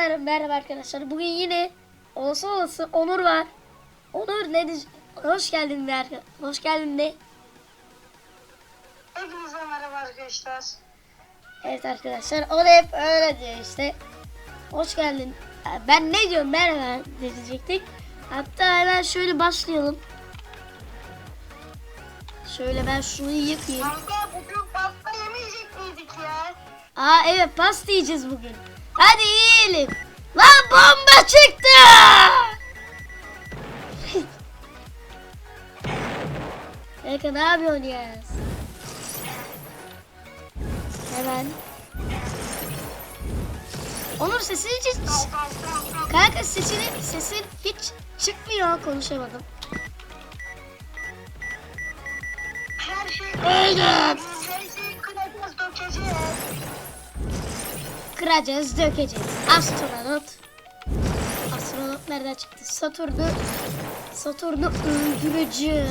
merhaba, merhaba arkadaşlar. Bugün yine olsa olsa Onur var. Onur ne diye- Hoş geldin be Hoş geldin de. Hepinize merhaba arkadaşlar. Evet arkadaşlar o da hep öyle diyor işte. Hoş geldin. Ben ne diyorum merhaba diyecektik. Hatta hemen şöyle başlayalım. Şöyle ben şunu yıkayayım. Kanka bugün pasta yemeyecek miydik ya? Aa evet pasta yiyeceğiz bugün. Hadi yiyelim. Lan bomba çıktı. Eka ne yapıyorsun ya? Hemen. Onur sesini hiç... Kanka sesini, sesin hiç çıkmıyor. Konuşamadım. Her şey Aynen. Her şeyi kıracağız, dökeceğiz. Kıracağız, dökeceğiz. Astronot. Astronot nereden çıktı? Satürn'ü Satürn'ü öldüreceğim.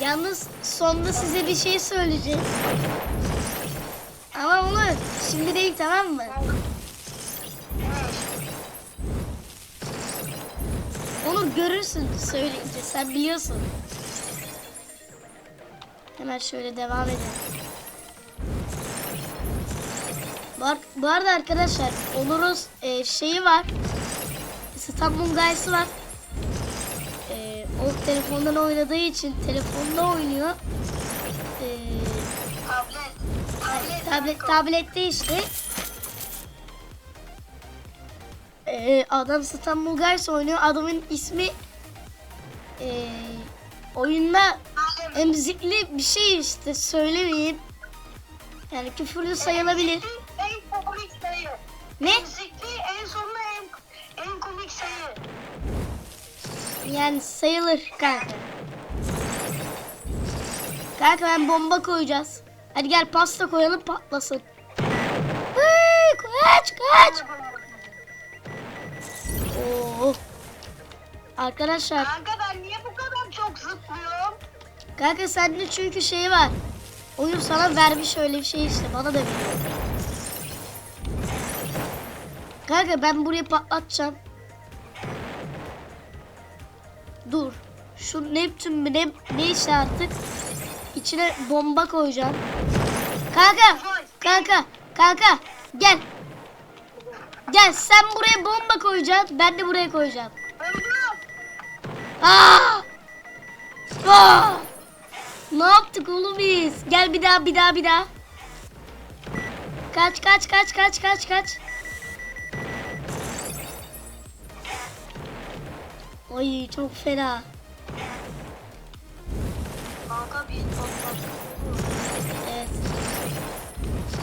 Yalnız sonda size bir şey söyleyeceğim. Ama onu şimdi değil tamam mı? Onu görürsün söyleyince sen biliyorsun. Hemen şöyle devam edelim. Bu, ar- bu arada arkadaşlar Onur'un e, şeyi var. İstanbul Guy'sı var. E, o telefondan oynadığı için telefonda oynuyor. E, Tablet. Tablet. tablet tablette işte. E, adam İstanbul Guys oynuyor. Adamın ismi e, oyunda emzikli bir şey işte söylemeyeyim. Yani küfürlü sayılabilir. En komik sayı. Ne? Zikri en sonunda en, en komik sayı. Yani sayılır kanka. Kanka ben bomba koyacağız. Hadi gel pasta koyalım patlasın. Hıy, kaç kaç. Oo. Arkadaşlar Kanka ben kanka sende çünkü şey var. Oyun sana vermiş öyle bir şey işte bana da veriyor. Kanka ben buraya patlatacağım. Dur. Şu Neptün mü ne, ne işte artık. İçine bomba koyacağım. Kanka, kanka, kanka gel. Gel sen buraya bomba koyacaksın. Ben de buraya koyacağım. Aa! Aa! Ne yaptık oğlum biz? Gel bir daha bir daha bir daha. Kaç kaç kaç kaç kaç kaç. Ay çok fena. Kanka bir patlat. Evet.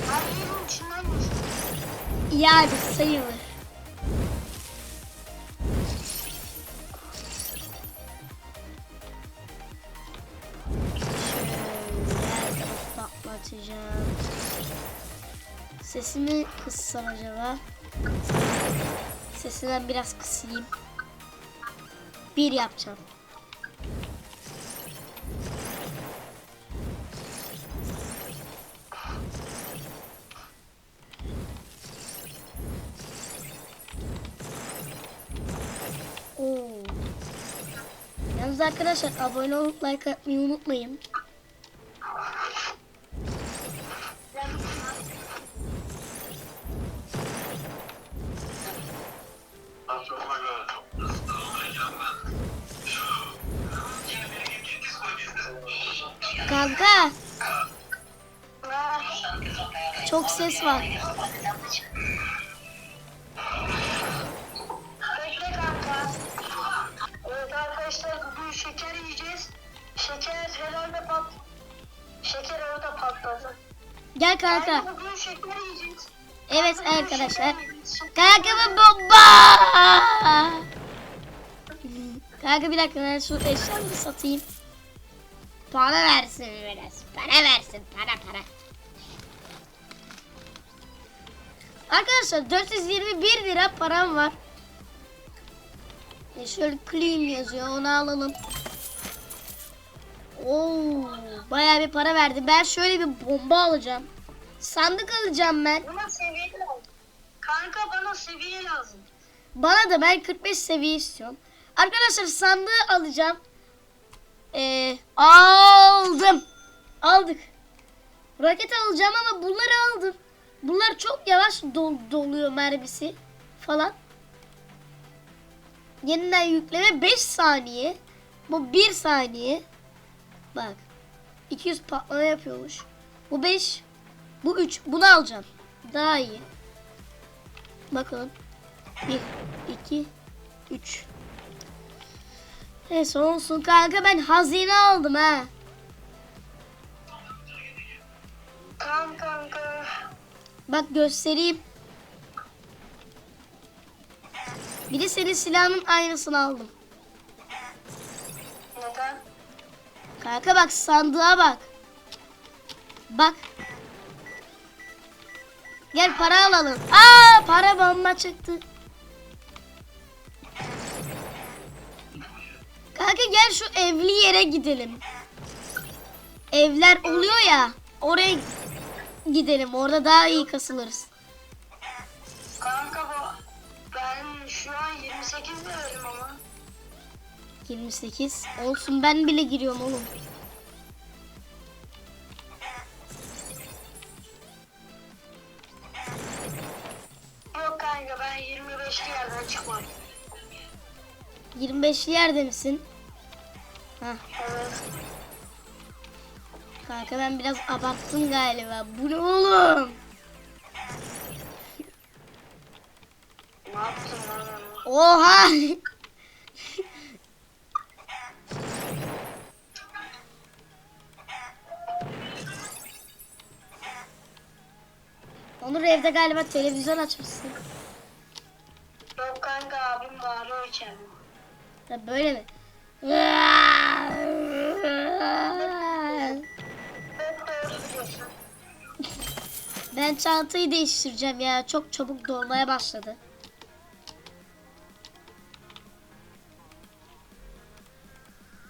Her yerin içinden. Yani sayılır. Patlatacağım. Sesimi kıssam acaba? Sesinden biraz kısayım. Bir yapacağım. Oo. Yalnız arkadaşlar abone olup like atmayı unutmayın. Kanka çok ses var. Bekle kanka. Evet arkadaşlar bugün şeker yiyeceğiz. Şeker herhalde pat... Şeker orada patladı. Gel kanka. Yani bugün şeker yiyeceğiz. Evet Bugün arkadaşlar. Kanka bu bomba. Kanka bir dakika ben şu eşyaları satayım. Para versin biraz. Para versin. Para para. Arkadaşlar 421 lira param var. E şöyle clean yazıyor onu alalım. Oo, bayağı bir para verdi. Ben şöyle bir bomba alacağım. Sandık alacağım ben. Bana seviye lazım. Kanka bana seviye lazım. Bana da ben 45 seviye istiyorum. Arkadaşlar sandığı alacağım. Ee, aldım. Aldık. Raket alacağım ama bunları aldım. Bunlar çok yavaş dol- doluyor mermisi falan. Yeniden yükleme 5 saniye. Bu 1 saniye. Bak. 200 patlama yapıyormuş. Bu 5. Bu 3. Bunu alacağım. Daha iyi. Bakalım. 1, 2, 3. Neyse olsun kanka ben hazine aldım ha. Tamam kanka. Bak göstereyim. Bir de senin silahının aynısını aldım. Neden? Kanka bak sandığa bak. Bak. Gel para alalım. Aa para bomba çıktı. Kanka gel şu evli yere gidelim. Evler oluyor ya. Oraya gidelim. Orada daha iyi kasılırız. Kanka bu ben şu an 28 levelim ama. 28. Olsun ben bile giriyorum oğlum. Yok kanka ben 25'li yerden çıkmam. 25'li yerde misin? Hah. Kanka ben biraz abarttım galiba. Bu ne oğlum? Ne? Oha! Onur evde galiba televizyon açmışsın. Yok kanka abim bağırıyor içeride. Ha, böyle mi? Ben çantayı değiştireceğim ya. Çok çabuk dolmaya başladı.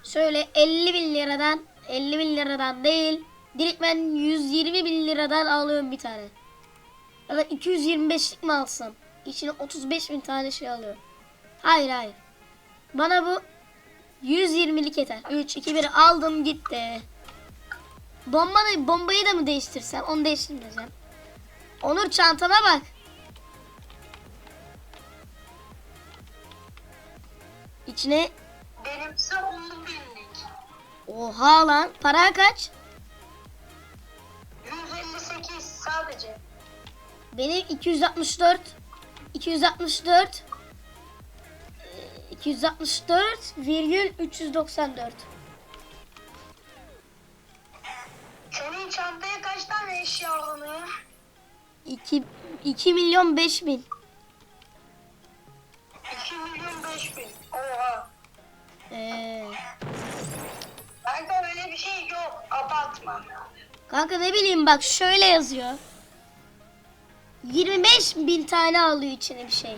Şöyle 50 bin liradan 50 bin liradan değil direkt ben 120 bin liradan alıyorum bir tane. Ya da 225'lik mi alsam? İçine 35 bin tane şey alıyor. Hayır hayır. Bana bu 120'lik yeter. 3, 2, 1 aldım gitti. Bomba da, bombayı da mı değiştirsem? Onu değiştirmeyeceğim. Onur çantana bak. İçine Benimse 10 binlik. oha lan para kaç? 158 sadece. Benim 264 264 e, 264 virgül 394 Senin çantaya kaç tane eşya alınıyor? 2 2 milyon 5 bin 2 milyon 5 bin. Oha. ee, Kanka öyle bir şey yok. Abartma. Kanka ne bileyim bak şöyle yazıyor 25 bin tane alıyor içine bir şey.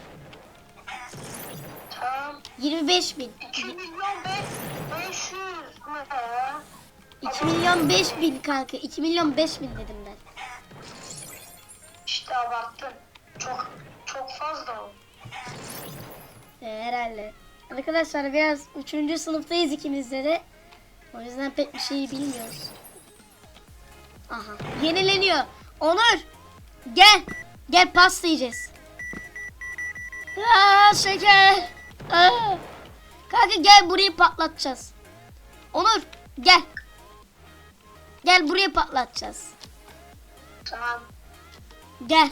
25 bin 2 milyon 500 mü? ya? 2 milyon 5 bin kanka 2 milyon 5 bin dedim ben İşte abarttın. Çok çok fazla o. Ee, herhalde. Arkadaşlar biraz 3. sınıftayız ikimizde de. O yüzden pek bir şeyi bilmiyoruz. Aha. Yenileniyor. Onur. Gel. Gel pasta yiyeceğiz. Aa, şeker. Aa. Kanka gel burayı patlatacağız. Onur gel. Gel buraya patlatacağız. Tamam. Gel.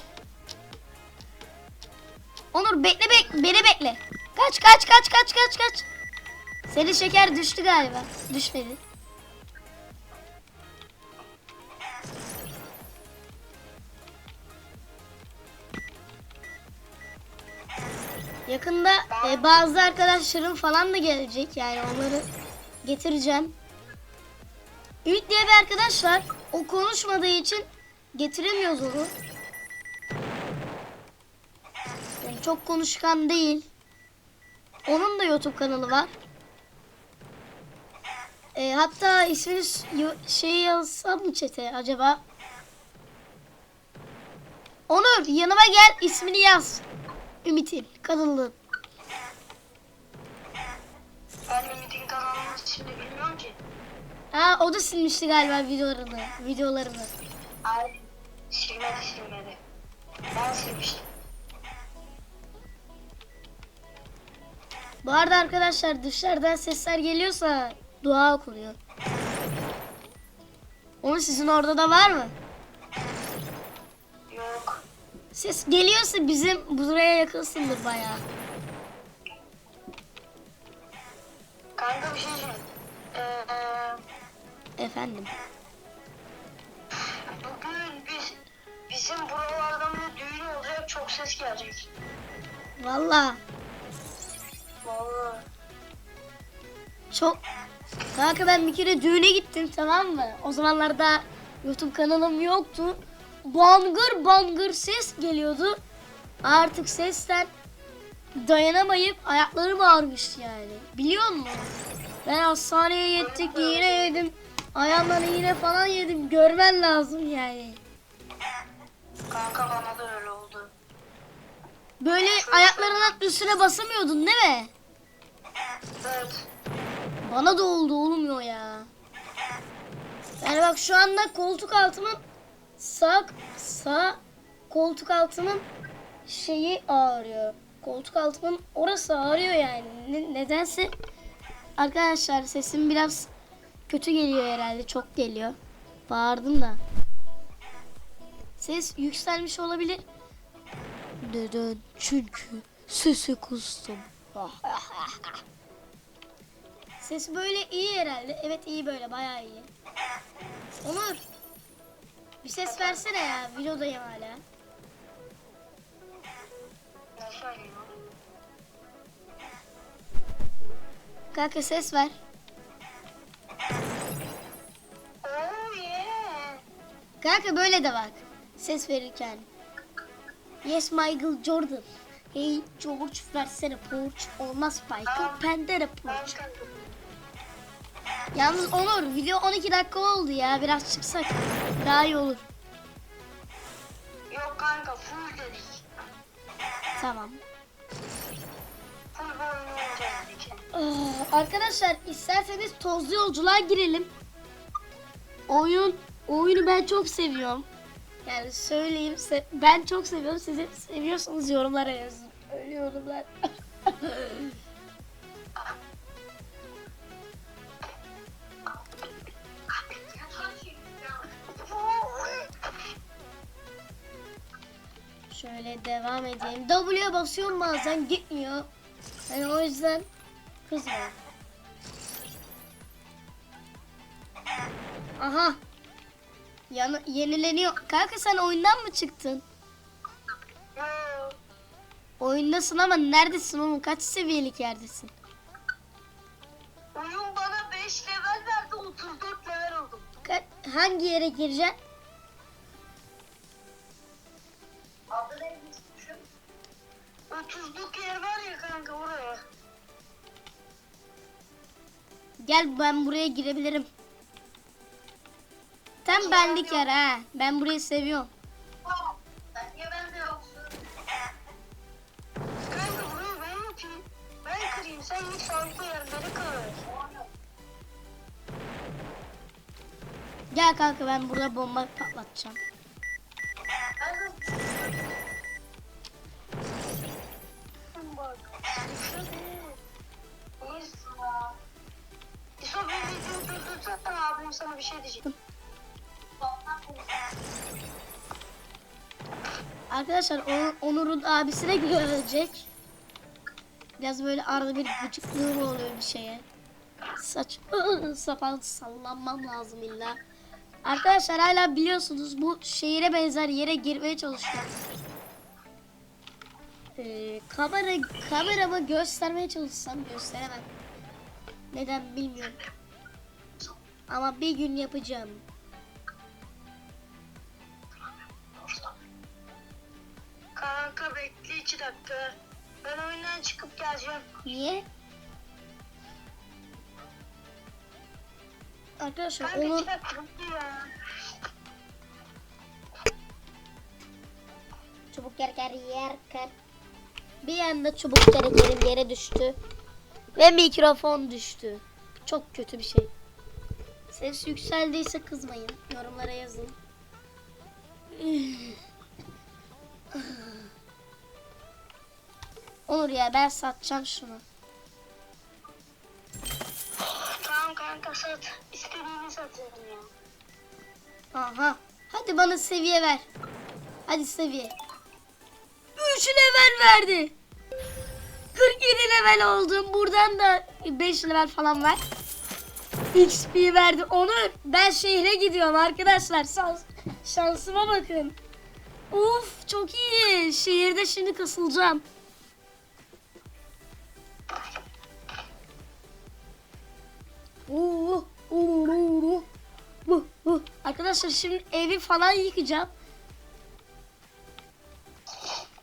Onur bekle bek beni bekle. Kaç kaç kaç kaç kaç kaç. Senin şeker düştü galiba. Düşmedi. Yakında e, bazı arkadaşlarım falan da gelecek. Yani onları getireceğim. Ümit diye bir arkadaş var. O konuşmadığı için getiremiyoruz onu. Yani çok konuşkan değil. Onun da YouTube kanalı var. E, hatta ismini şey yazsam mı çete acaba? Onur yanıma gel ismini yaz. Ümit'in kadınlığın. Ben Ümit'in kanalını şimdi bilmiyorum ki. Ha o da silmişti galiba videolarını. Videolarını. Ay silmedi silmedi. Ben silmiştim. Bu arada arkadaşlar dışarıdan sesler geliyorsa dua okunuyor. Onun sizin orada da var mı? Yok. Ses geliyorsa bizim buraya yakınsındır bayağı. Kanka bir şey söyleyeyim. Ee, Efendim. bugün biz bizim buralardan bir düğün olacak çok ses gelecek. Valla Vallahi. çok... Kanka ben bir kere düğüne gittim tamam mı? O zamanlarda YouTube kanalım yoktu. Bangır bangır ses geliyordu. Artık sesten dayanamayıp ayaklarım ağrımıştı yani. Biliyor musun? Ben hastaneye gittik iğne yedim. Ayağımdan iğne falan yedim. Görmen lazım yani. Kanka bana da öyle oldu. Böyle ayaklarının üstüne basamıyordun değil mi? Evet. Bana da oldu olmuyor ya. Yani bak şu anda koltuk altımın sağ sağ koltuk altımın şeyi ağrıyor. Koltuk altımın orası ağrıyor yani. Ne- nedense arkadaşlar sesim biraz kötü geliyor herhalde. Çok geliyor. Bağırdım da. Ses yükselmiş olabilir. Neden? Çünkü sesi kıstım. Ses böyle iyi herhalde. Evet iyi böyle bayağı iyi. Onur. Bir ses versene ya. Videodayım hala. Kanka ses ver. Kanka böyle de bak. Ses verirken. Yes Michael Jordan. Hey George versene porch. Olmaz Spike'ın pendere porch. Yalnız Onur video 12 dakika oldu ya. Biraz çıksak daha iyi olur. Yok kanka full dedik. Tamam. Full bu oyunu oynayacağız dedik. Aa, arkadaşlar isterseniz tozlu yolculuğa girelim. Oyun oyunu ben çok seviyorum. Yani söyleyeyim se- ben çok seviyorum. Siz seviyorsanız yorumlara yazın. Öyle yorumlar. Şöyle devam edeyim. W'ye basıyorum bazen gitmiyor. Yani o yüzden kızmayın. Aha. Yanı, yenileniyor. Kanka sen oyundan mı çıktın? Oyundasın ama neredesin oğlum? Kaç seviyelik yerdesin? Oyun bana 5 level verdi 34 level oldum. Ka- hangi yere gireceksin? 30'luk yer var ya kanka oraya. Gel ben buraya girebilirim. Tam benlik yer ha. Ben burayı seviyorum. Niye bende yoksun? Kanka burayı ben. Ben kırayım sen git farklı yerleri kır. Gel kanka ben burada bomba patlatacağım. Abim sana bir şey diyecek. Arkadaşlar Onur- Onur'un abisine gelecek. Biraz böyle arada bir gıcıklığım oluyor bir şeye. Saç sapan sallanmam lazım illa. Arkadaşlar hala biliyorsunuz bu şehire benzer yere girmeye çalışıyorum. Ee, kamera kameramı göstermeye çalışsam gösteremem. Neden bilmiyorum. Ama bir gün yapacağım. Kanka bekle iki dakika. Ben oyundan çıkıp geleceğim. Niye? Arkadaşlar Kanka onu iki dakika bekle ya. çubuk kerker yerken bir anda çubuk kerkerim yere düştü ve mikrofon düştü. Çok kötü bir şey. Ses yükseldiyse kızmayın. Yorumlara yazın. Olur ya ben satacağım şunu. Tamam kanka sat. İstediğini satıyorum ya. Aha. Hadi bana seviye ver. Hadi seviye. 3 level verdi. 47 level oldum. Buradan da 5 level falan var. XP verdi. Onur ben şehre gidiyorum arkadaşlar. Şans, şansıma bakın. Uf çok iyi. Şehirde şimdi kasılacağım. Oo, oo, oo, bu, bu. Arkadaşlar şimdi evi falan yıkacağım.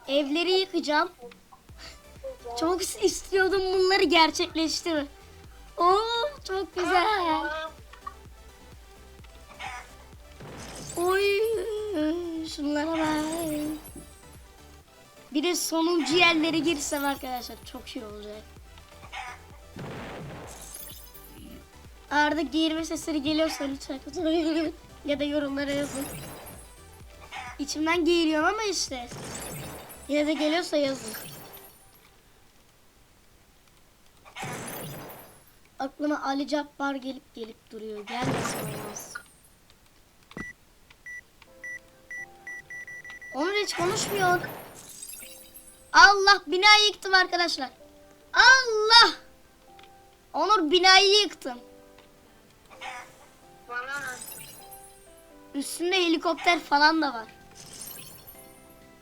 Evleri yıkacağım. Çok istiyordum bunları gerçekleşti? Oo çok güzel. Oy şunlara bak. Bir de sonuncu yerlere girsem arkadaşlar çok iyi olacak. Arada giyirme sesleri geliyorsa lütfen ya da yorumlara yazın. İçimden giyiriyorum ama işte. Yine de geliyorsa yazın. Aklıma Ali Cabbar gelip gelip duruyor. Gelmesin olmaz. Onur hiç konuşmuyor. Allah binayı yıktım arkadaşlar. Allah! Onur binayı yıktım. Üstünde helikopter falan da var.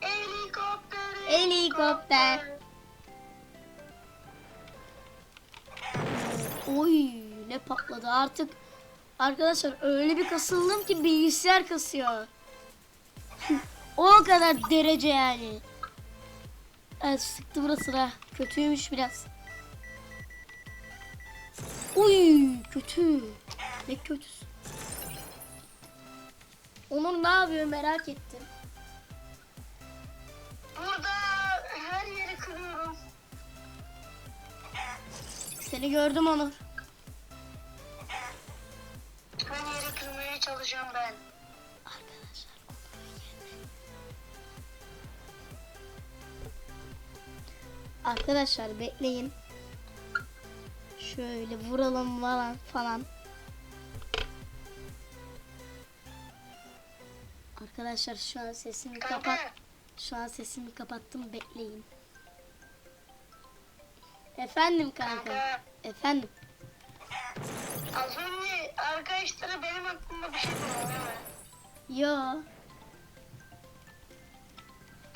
Helikopter. Helikopter. Oy ne patladı artık. Arkadaşlar öyle bir kasıldım ki bilgisayar kasıyor. o kadar derece yani. Evet sıktı burası da. Kötüymüş biraz. Uy kötü. Ne kötüsü. Onur ne yapıyor merak ettim. Burada her yeri kırıyorum. Seni gördüm Onur. Yeri kırmaya çalışıyorum ben. Arkadaşlar Arkadaşlar bekleyin. Şöyle vuralım falan falan. Arkadaşlar şu an sesimi kapat. Şu an sesimi kapattım bekleyin. Efendim kanka. Kanka. Efendim. Az önce arkadaşlara benim hakkımda bir şey dedi değil mi? Yo.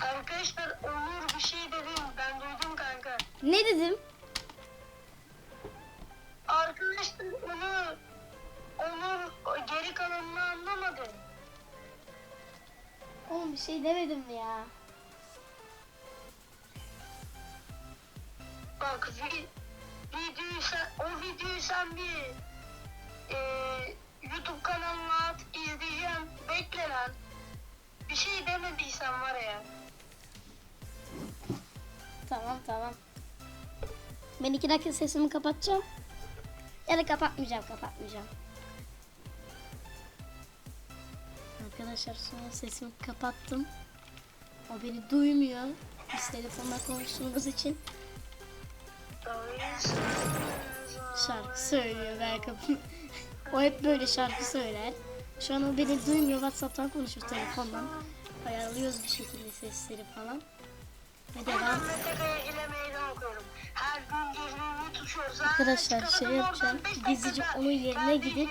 Arkadaşlar Onur bir şey dedi. Ben duydum kanka. Ne dedim? Arkadaşlar onu Onur geri kalanını anlamadı. Oğlum bir şey demedim ya. Bak vi, videoyu sen, o videoyu sen bir e, YouTube kanalına at izleyeceğim. Bekle lan. Bir şey demediysen var ya. Tamam tamam. Ben iki dakika sesimi kapatacağım. Ya da kapatmayacağım kapatmayacağım. Arkadaşlar sonra sesimi kapattım. O beni duymuyor. Biz telefonla konuştuğumuz için şarkı söylüyor kapı. o hep böyle şarkı söyler. Şu an o beni duymuyor. Whatsapp'tan konuşuyor telefondan. Ayarlıyoruz bir şekilde sesleri falan. Ve devam. Arkadaşlar, şey yapacağım. Gizlice onun yerine gidip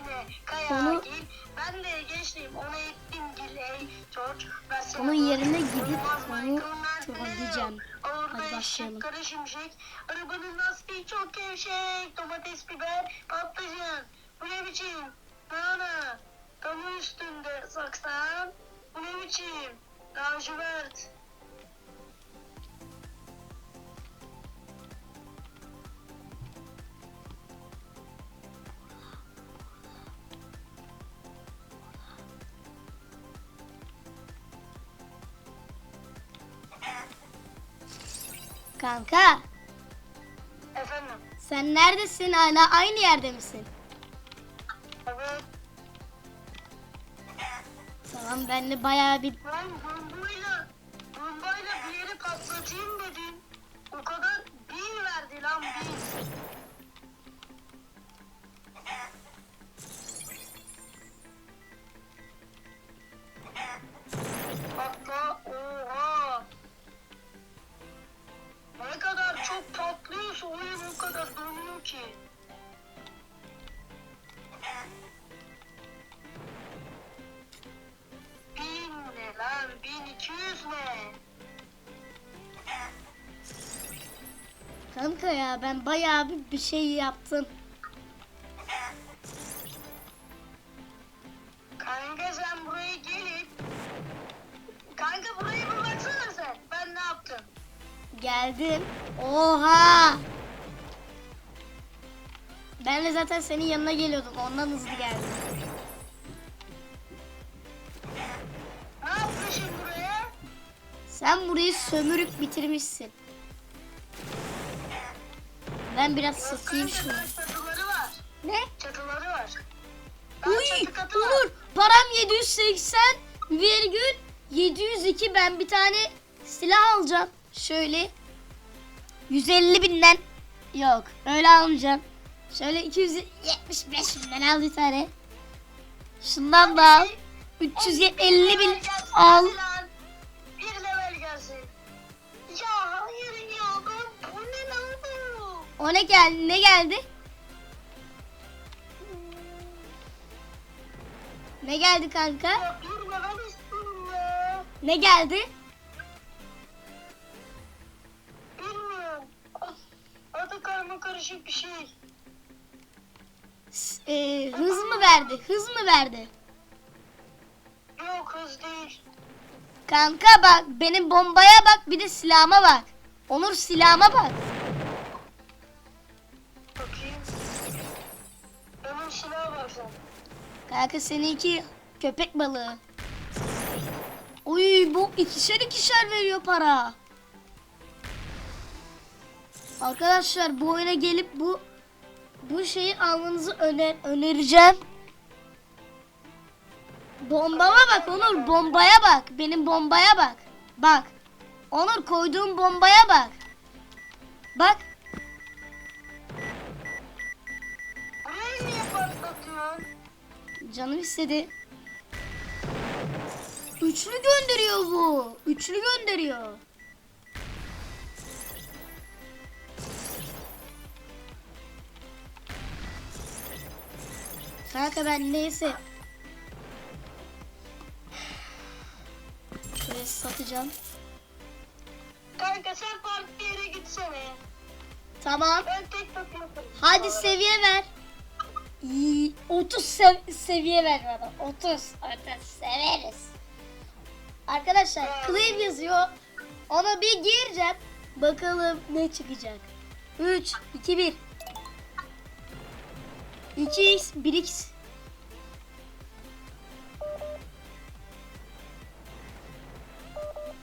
onu-. Ben de gençliğim ona ettim Onun yerine gidip onu trolleyeceğim. Orada Hadi eşek, kara şimşek. Arabanın lastiği çok gevşek. Domates, biber, patlıcan. Bu ne biçim? Nana. Kamu üstünde saksan. Bu ne biçim? Lacivert. Kanka Efendim. sen neredesin? Hala aynı yerde misin? Evet. Tamam ben de bayağı bir Lan bombayla, bombayla bir yeri patlatayım dedin. O kadar bin verdi lan bin. Ya ben bayağı bir, bir şey yaptım. Kanka sen buraya gelip Kanka burayı bir baksana sen. Ben ne yaptım? Geldim. Oha! Ben de zaten senin yanına geliyordum. Ondan hızlı geldim. Ne yapmışım buraya? Sen burayı sömürüp bitirmişsin. Ben biraz satayım şunu. çatıları var. Ne? Çatıları var. Daha Uy! çatı katı var. Onur param 780 virgül 702 ben bir tane silah alacağım. Şöyle 150 binden yok öyle almayacağım. Şöyle 275 binden al bir tane. Şundan da al. 350 bin al. O ne geldi? Ne geldi? Ne geldi kanka? Ne geldi? Bilmiyorum. Adı karma karışık bir şey. S- e, hız mı verdi? Hız mı verdi? Yok hız değil. Kanka bak benim bombaya bak bir de silahıma bak. Onur silahıma bak. Benim silaha bak sen. Kanka seninki köpek balığı. Uy bu ikişer ikişer veriyor para. Arkadaşlar bu oyuna gelip bu bu şeyi almanızı öner önereceğim. Bombama bak Onur bombaya bak. Benim bombaya bak. Bak. Onur koyduğum bombaya bak. Bak. Canım istedi. Üçlü gönderiyor bu. Üçlü gönderiyor. Kanka ben neyse. Şuraya satacağım. Kanka sen farklı yere gitsene. Tamam. Ben tek takım yaparım. Hadi seviye ver. İyi, 30 sev- seviye ver bana. 30. 30 severiz. Arkadaşlar claim yazıyor. Ona bir gireceğim. Bakalım ne çıkacak. 3, 2, 1. 2x, 1x.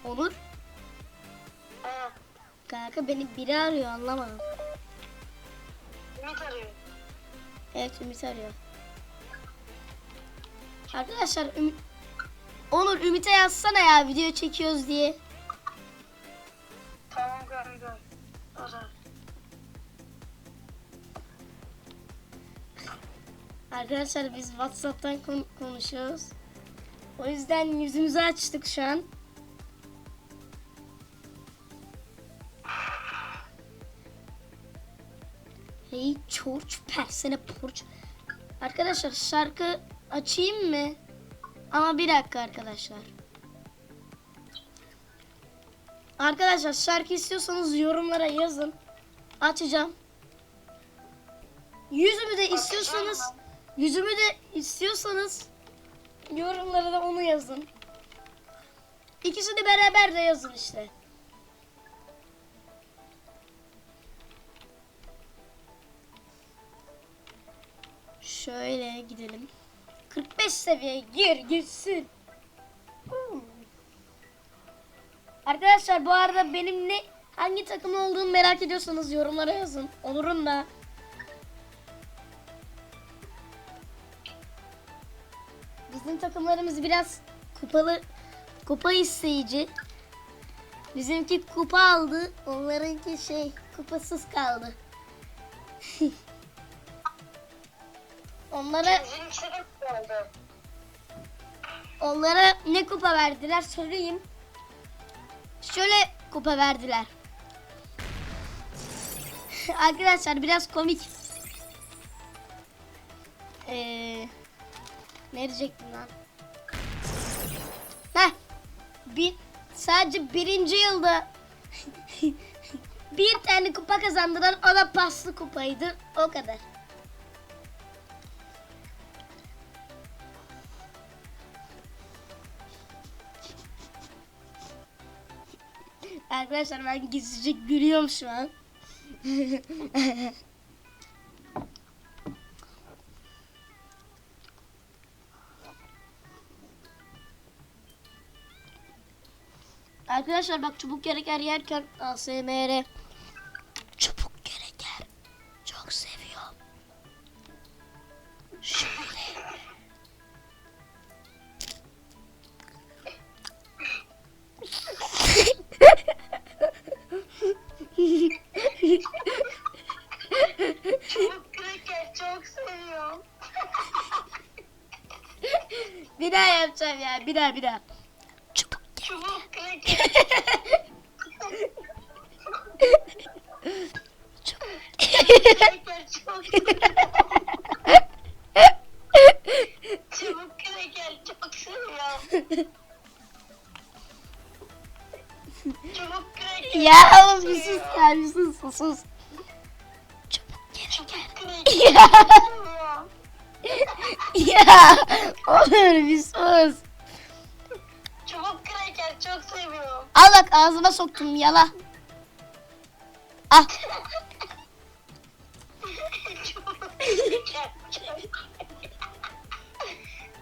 Onur. Ha, Kanka beni biri arıyor anlamadım. Evet Ümit arıyor. Arkadaşlar Ümit... Onur Ümit'e yazsana ya video çekiyoruz diye. Tamam kanka. Ara. Arkadaşlar biz Whatsapp'tan kon- konuşuyoruz. O yüzden yüzümüzü açtık şu an. Hey George persene porç. Arkadaşlar şarkı açayım mı? Ama bir dakika arkadaşlar. Arkadaşlar şarkı istiyorsanız yorumlara yazın. Açacağım. Yüzümü de istiyorsanız yüzümü de istiyorsanız yorumlara da onu yazın. İkisini beraber de yazın işte. Şöyle gidelim. 45 seviye gir gitsin. Hmm. Arkadaşlar bu arada benim ne Hangi takım olduğunu merak ediyorsanız yorumlara yazın. Olurum da. Bizim takımlarımız biraz kupalı kupa isteyici. Bizimki kupa aldı. Onlarınki şey kupasız kaldı. Onlara onlara ne kupa verdiler söyleyeyim. Şöyle kupa verdiler. Arkadaşlar biraz komik. Ee, ne diyecektim lan? Heh. Bir, sadece birinci yılda bir tane kupa kazandıran o da paslı kupaydı. O kadar. Arkadaşlar ben gizlice gülüyorum şu an. Arkadaşlar bak çubuk gereker yerken ASMR daha yapacağım ya bir daha bir daha. Çubuk Çubuk kraker çok Çubuk kraker çok seviyorum. Çubuk kraker ya çok oğlum bir sus ya bir sus sus. Çubuk Çubuk gereker. kraker Ya. Ya olur bir sus. Çubuk kraker çok seviyorum. Al bak ağzıma soktum yala. Ah Çubuk kraker çok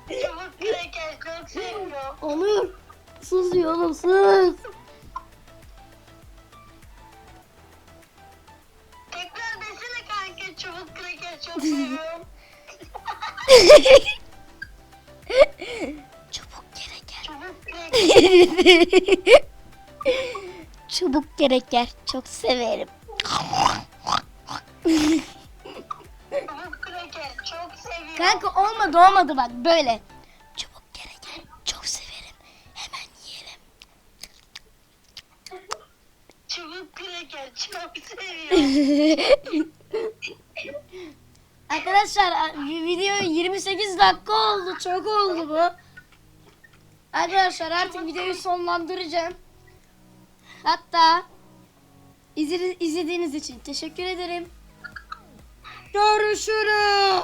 Çubuk kraker çok seviyorum. olur. Sus oğlum sus. Tekrar desene kanka çubuk kraker çok seviyorum. Çubuk gereker. Çubuk kraker. Çubuk gereker. Çok severim. Çok seviyorum. Kanka olmadı olmadı bak böyle. Çubuk gereker. Çok severim. Hemen yiyelim. Çubuk kraker çok seviyorum. Arkadaşlar vi- video 28 dakika oldu. Çok oldu bu. Arkadaşlar artık videoyu sonlandıracağım. Hatta izledi- izlediğiniz için teşekkür ederim. Görüşürüz.